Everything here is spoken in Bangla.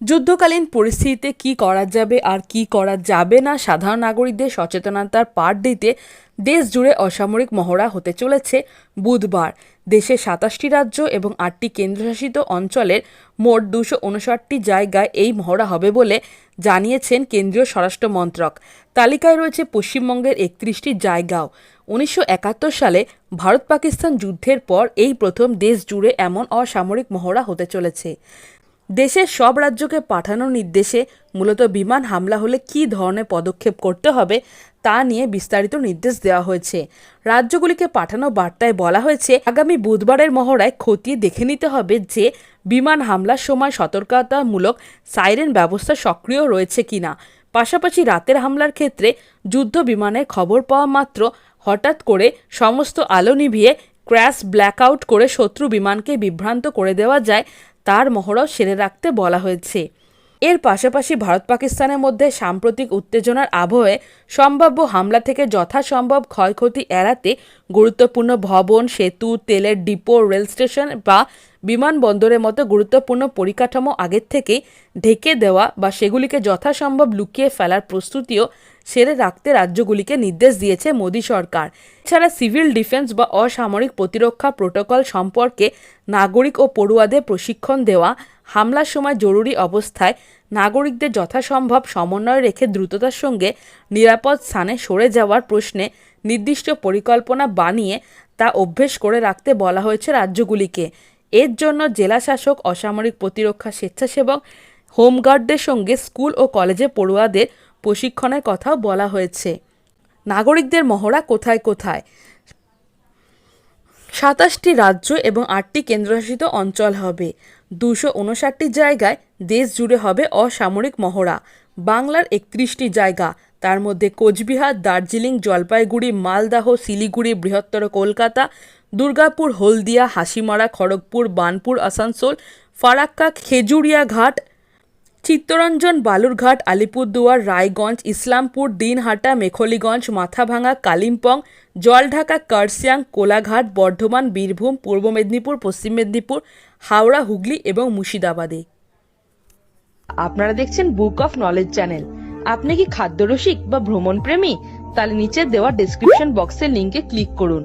যুদ্ধকালীন পরিস্থিতিতে কি করা যাবে আর কি করা যাবে না সাধারণ নাগরিকদের সচেতনতার পাঠ দিতে দেশ জুড়ে অসামরিক মহড়া হতে চলেছে বুধবার। দেশের সাতাশটি রাজ্য এবং আটটি কেন্দ্রশাসিত অঞ্চলের মোট দুশো উনষাটটি জায়গায় এই মহড়া হবে বলে জানিয়েছেন কেন্দ্রীয় স্বরাষ্ট্র মন্ত্রক। তালিকায় রয়েছে পশ্চিমবঙ্গের একত্রিশটি জায়গাও। উনিশশো একাত্তর সালে ভারত পাকিস্তান যুদ্ধের পর এই প্রথম দেশ জুড়ে এমন অসামরিক মহড়া হতে চলেছে। দেশের সব রাজ্যকে পাঠানোর নির্দেশে মূলত বিমান হামলা হলে কী ধরনের পদক্ষেপ করতে হবে তা নিয়ে বিস্তারিত নির্দেশ দেওয়া হয়েছে। রাজ্যগুলিকে পাঠানো বার্তায় বলা হয়েছে, আগামী বুধবারের মহড়ায় খতিয়ে দেখে নিতে হবে যে বিমান হামলার সময় সতর্কতামূলক সাইরেন ব্যবস্থা সক্রিয় রয়েছে কিনা। পাশাপাশি রাতের হামলার ক্ষেত্রে যুদ্ধ বিমানের খবর পাওয়া মাত্র হঠাৎ করে সমস্ত আলো নিভিয়ে ক্র্যাশ ব্ল্যাকআউট করে শত্রু বিমানকে বিভ্রান্ত করে দেওয়া যায়। তার মহড়াও সেরে রাখতে বলা হয়েছে। এর পাশাপাশি ভারত পাকিস্তানের মধ্যে সাম্প্রতিক উত্তেজনার আবহে সম্ভাব্য হামলা থেকে যথাসম্ভব ক্ষয়ক্ষতি এড়াতে গুরুত্বপূর্ণ ভবন, সেতু, তেলের ডিপো, রেল স্টেশন বা বিমানবন্দরের মতো গুরুত্বপূর্ণ পরিকাঠামো আগের থেকেই ঢেকে দেওয়া বা সেগুলিকে যথাসম্ভব লুকিয়ে ফেলার প্রস্তুতিও সেরে রাখতে রাজ্যগুলিকে নির্দেশ দিয়েছে মোদী সরকার। এছাড়া সিভিল ডিফেন্স বা অসামরিক প্রতিরক্ষা প্রোটোকল সম্পর্কে নাগরিক ও পড়ুয়াদের প্রশিক্ষণ দেওয়া, হামলার সময় জরুরি অবস্থায় নাগরিকদের যথাসম্ভব সমন্বয় রেখে দ্রুততার সঙ্গে নিরাপদ স্থানে সরে যাওয়ার প্রশ্নে নির্দিষ্ট পরিকল্পনা বানিয়ে তা অভ্যেস করে রাখতে বলা হয়েছে রাজ্যগুলিকে। এর জন্য জেলাশাসক, অসামরিক প্রতিরক্ষা স্বেচ্ছাসেবক, হোমগার্ডদের সঙ্গে স্কুল ও কলেজে পড়ুয়াদের প্রশিক্ষণের কথাও বলা হয়েছে। নাগরিকদের মহড়া কোথায় কোথায়? সাতাশটি রাজ্য এবং আটটি কেন্দ্রশাসিত অঞ্চল হবে। দুশো উনষাটটি জায়গায় দেশ জুড়ে হবে অসামরিক মহড়া। বাংলার একত্রিশটি জায়গা, তার মধ্যে কোচবিহার, দার্জিলিং, জলপাইগুড়ি, মালদাহ, শিলিগুড়ি, বৃহত্তর কলকাতা দুর্গাপুর, হলদিয়া, হাসিমারা, খড়গপুর, বানপুর, আসানসোল, ফারাক্কা, খেজুরিয়া ঘাট, চিত্তরঞ্জন, বালুরঘাট, আলিপুরদুয়ার, রায়গঞ্জ, ইসলামপুর, দিনহাটা, মেখলিগঞ্জ মাথাভাঙা কালিম্পং, জলঢাকা কার্সিয়াং কোলাঘাট, বর্ধমান, বীরভূম, পূর্ব মেদিনীপুর, পশ্চিম মেদিনীপুর, হাওড়া, হুগলি এবং মুর্শিদাবাদে। আপনারা দেখছেন বুক অফ নলেজ চ্যানেল। আপনি কি খাদ্যরসিক বা ভ্রমণ প্রেমী তাহলে নিচে দেওয়া ডেসক্রিপশন বক্সের লিঙ্কে ক্লিক করুন।